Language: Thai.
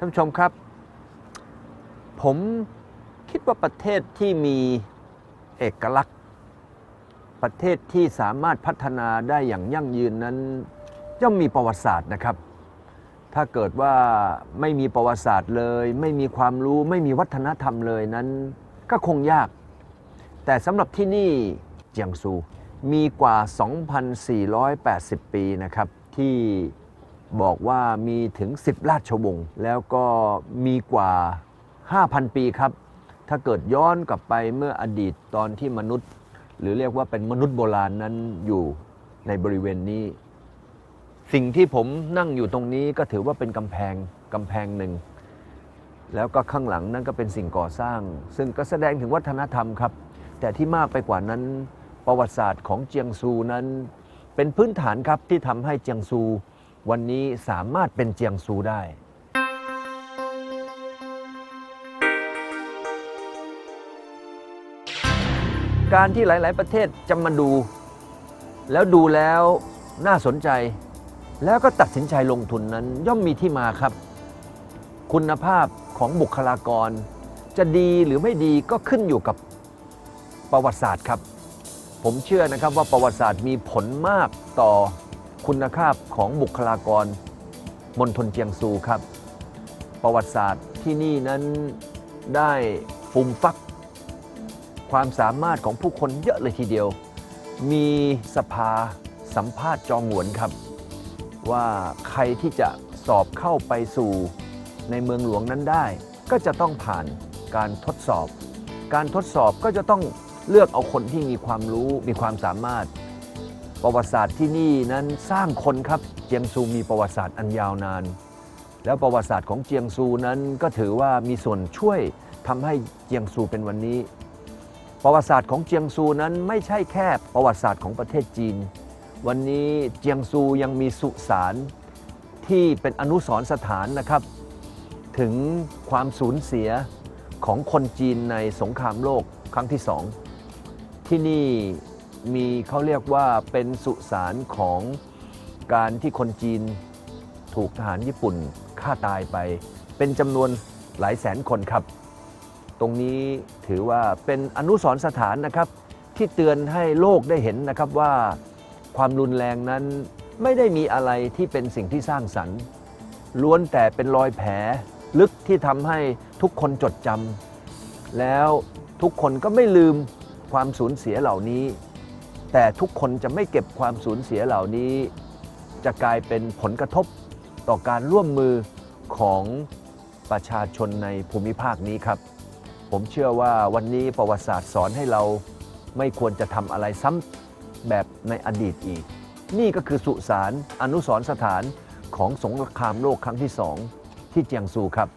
ท่านผู้ชมครับ ผมคิดว่าประเทศที่มีเอกลักษณ์ ประเทศที่สามารถพัฒนาได้อย่างยั่งยืนนั้นย่อมมีประวัติศาสตร์นะครับ ถ้าเกิดว่าไม่มีประวัติศาสตร์เลย ไม่มีความรู้ไม่มีวัฒนธรรมเลยนั้น ก็คงยาก แต่สำหรับที่นี่เจียงซูมีกว่า 2,480 ปีนะครับที่ บอกว่ามีถึง 10 ราชวงศ์แล้วก็มีกว่า 5,000 ปีครับ ถ้าเกิดย้อนกลับไปเมื่ออดีตตอนที่มนุษย์ หรือเรียกว่าเป็นมนุษย์โบราณนั้นอยู่ในบริเวณนี้ สิ่งที่ผมนั่งอยู่ตรงนี้ก็ถือว่าเป็นกำแพงกำแพงหนึ่ง แล้วก็ข้างหลังนั่นก็เป็นสิ่งก่อสร้าง ซึ่งก็แสดงถึงวัฒนธรรมครับ แต่ที่มากไปกว่านั้นประวัติศาสตร์ของเจียงซูนั้น เป็นพื้นฐานครับที่ทำให้เจียงซู วันนี้สามารถเป็นเจียงซูได้ การที่หลาย ๆ ประเทศจะมาดู แล้วดูแล้วน่าสนใจ แล้วก็ตัดสินใจลงทุนนั้นย่อมมีที่มาครับ คุณภาพของบุคลากร จะดีหรือไม่ดีก็ขึ้นอยู่กับประวัติศาสตร์ครับ ผมเชื่อนะครับว่าประวัติศาสตร์มีผลมากต่อ คุณภาพของบุคลากรมณฑลเจียงซูครับ ประวัติศาสตร์ที่นี่นั้นได้ฟูมฟัก ความสามารถของผู้คนเยอะเลยทีเดียว มีสภาสัมภาษณ์จองหวนครับ ว่าใครที่จะสอบเข้าไปสู่ในเมืองหลวงนั้นได้ ก็จะต้องผ่านการทดสอบ การทดสอบก็จะต้องเลือกเอาคนที่มีความรู้มีความสามารถ ประวัติศาสตร์ที่นี่นั้นสร้างคนครับเจียงซูมีประวัติศาสตร์อันยาวนาน แล้วประวัติศาสตร์ของเจียงซูนั้นก็ถือว่ามีส่วนช่วยทำให้เจียงซูเป็นวันนี้ ประวัติศาสตร์ของเจียงซูนั้นไม่ใช่แค่ประวัติศาสตร์ของประเทศจีน วันนี้เจียงซูยังมีสุสานที่เป็นอนุสรณ์สถานนะครับ ถึงความสูญเสียของคนจีนในสงครามโลกครั้งที่สองที่นี่ มีเขาเรียกว่าเป็นสุสานของการที่คนจีนถูกทหารญี่ปุ่นฆ่าตายไป เป็นจำนวนหลายแสนคนครับ ตรงนี้ถือว่าเป็นอนุสรณ์สถานนะครับ ที่เตือนให้โลกได้เห็นนะครับว่าความรุนแรงนั้นไม่ได้มีอะไรที่เป็นสิ่งที่สร้างสรรค์ ล้วนแต่เป็นรอยแผลลึกที่ทำให้ทุกคนจดจำแล้วทุกคนก็ไม่ลืมความสูญเสียเหล่านี้ แต่ทุกคนจะไม่เก็บความสูญเสียเหล่านี้ จะกลายเป็นผลกระทบต่อการร่วมมือของประชาชนในภูมิภาคนี้ครับ ผมเชื่อว่าวันนี้ประวัติศาสตร์สอนให้เราไม่ควรจะทำอะไรซ้ำแบบในอดีตอีก นี่ก็คือสุสานอนุสรสถานของสงครามโลกครั้งที่สองที่เจียงซูครับ